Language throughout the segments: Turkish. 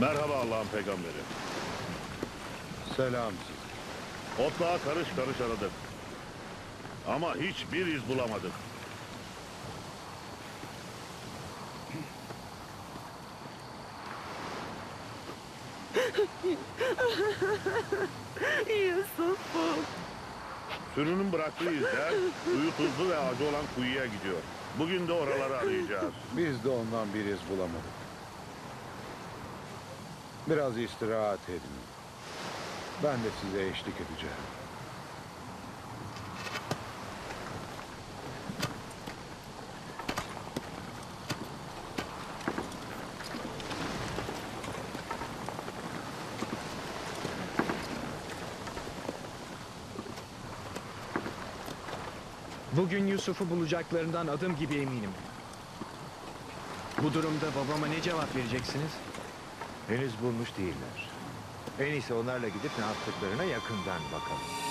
Merhaba Allah'ın peygamberi. Selam size. Otlağa karış karış aradık. Ama hiçbir iz bulamadık. Yusuf'um. Sürünün bıraktığı izler suyu tuzlu ve acı olan kuyuya gidiyor. Bugün de oraları arayacağız. Biz de ondan bir iz bulamadık. Biraz istirahat edin. Ben de size eşlik edeceğim. Bugün Yusuf'u bulacaklarından adım gibi eminim. Bu durumda babama ne cevap vereceksiniz? Henüz bulmuş değiller. En iyisi onlarla gidip ne yaptıklarına yakından bakalım.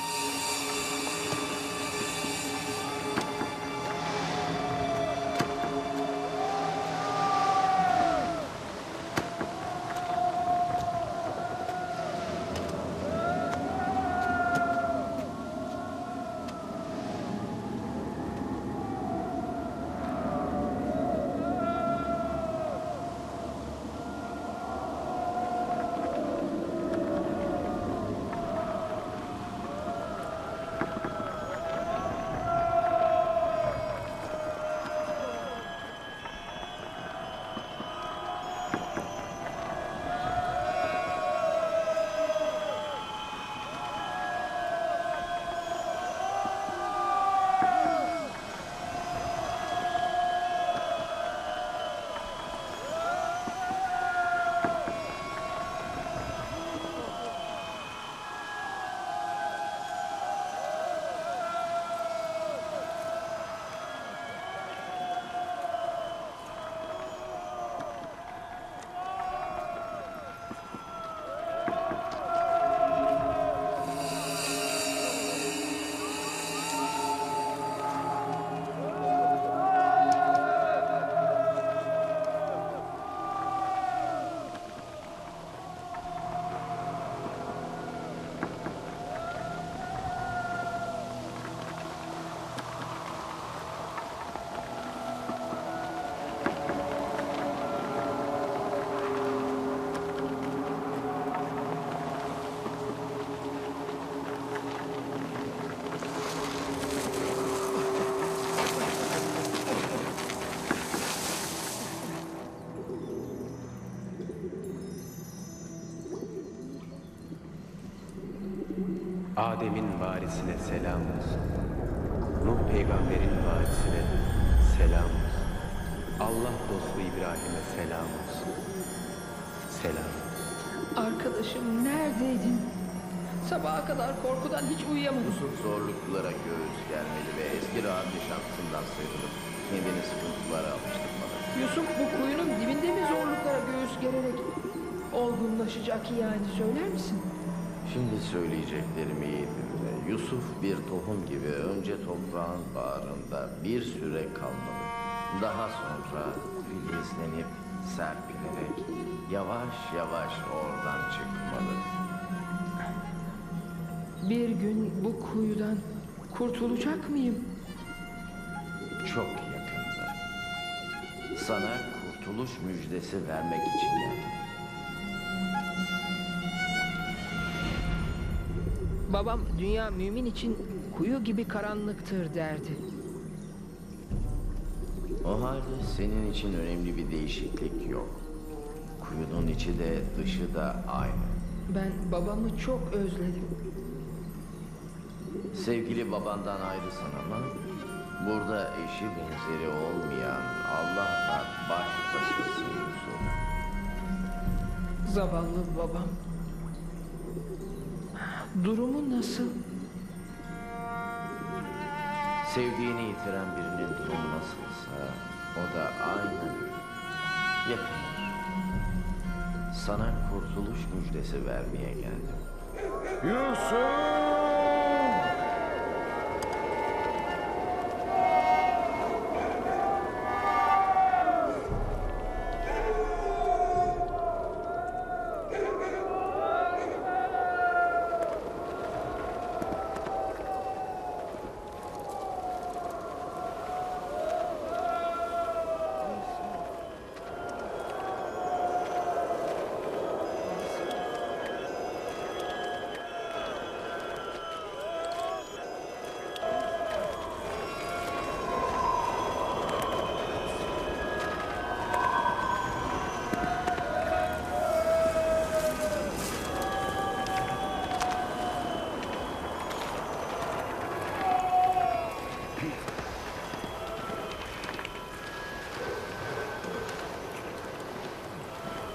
Adem'in varisine selam olsun. Nuh peygamberin varisine selam olsun. Allah dostu İbrahim'e selam olsun. Selam olsun. Arkadaşım neredeydin? Sabaha kadar korkudan hiç uyuyamadım. Yusuf zorluklara göğüs germeli ve eski rahat yaşantısından sıyrılıp kendini sıkıntılara alıştırmalı. Yusuf bu kuyunun dibinde mi zorluklara göğüs gererek olgunlaşacak yani söyler misin? Şimdi söyleyeceklerimi iyi dinle. Yusuf bir tohum gibi önce toprağın bağrında bir süre kalmalı. Daha sonra filizlenip serpilerek yavaş yavaş oradan çıkmalı. Bir gün bu kuyudan kurtulacak mıyım? Çok yakında. Sana kurtuluş müjdesi vermek için geldim. Babam dünya mümin için kuyu gibi karanlıktır derdi. O halde senin için önemli bir değişiklik yok. Kuyunun içi de dışı da aynı. Ben babamı çok özledim. Sevgili babandan ayrısan ama burada eşi benzeri olmayan Allah'la baş başasın Yusuf. Zavallı babam. Durumu nasıl? Sevdiğini yitiren birinin durumu nasılsa o da aynen. Yakınır. Sana kurtuluş müjdesi vermeye geldim. Yusuf!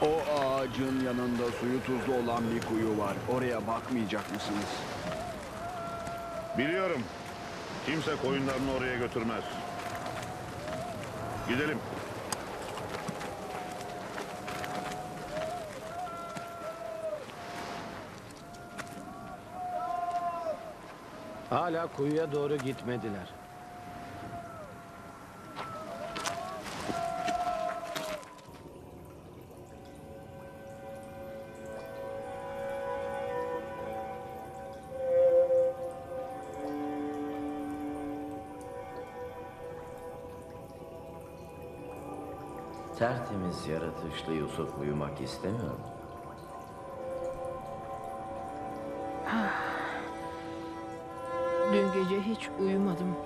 O ağacın yanında suyu tuzlu olan bir kuyu var. Oraya bakmayacak mısınız? Biliyorum. Kimse koyunlarını oraya götürmez. Gidelim. Hala kuyuya doğru gitmediler. Tertemiz yaratışlı Yusuf uyumak istemiyor mu? Dün gece hiç uyumadım.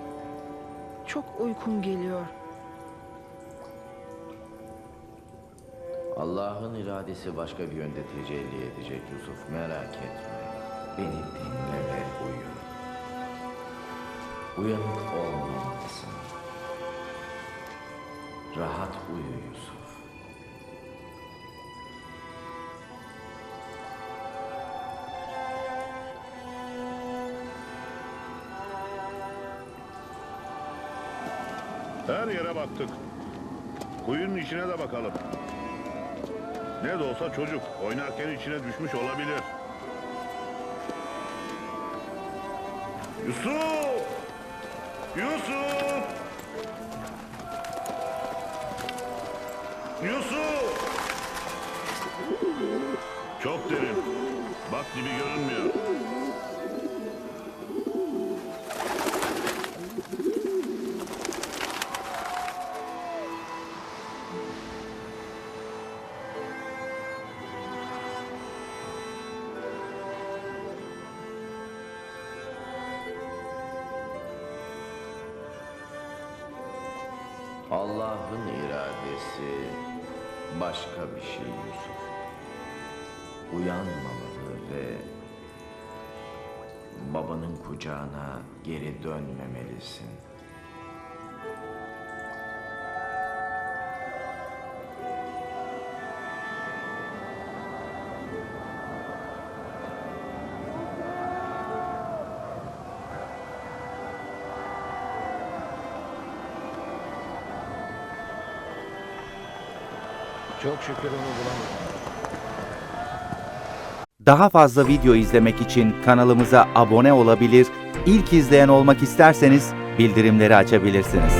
Çok uykum geliyor. Allah'ın iradesi başka bir yönde tecelli edecek Yusuf. Merak etme. Beni dinle ve uyu. Uyanık olmamalısın. Rahat uyu Yusuf. Her yere baktık. Kuyunun içine de bakalım. Ne de olsa çocuk oynarken içine düşmüş olabilir. Yusuf! Yusuf! Yusuf! Çok derin. Bak gibi görünmüyor. Allah'ın iradesi başka bir şey Yusuf. Uyanmamalı ve babanın kucağına geri dönmemelisin. Çok şükür onu bulamadım. Daha fazla video izlemek için kanalımıza abone olabilir, ilk izleyen olmak isterseniz bildirimleri açabilirsiniz.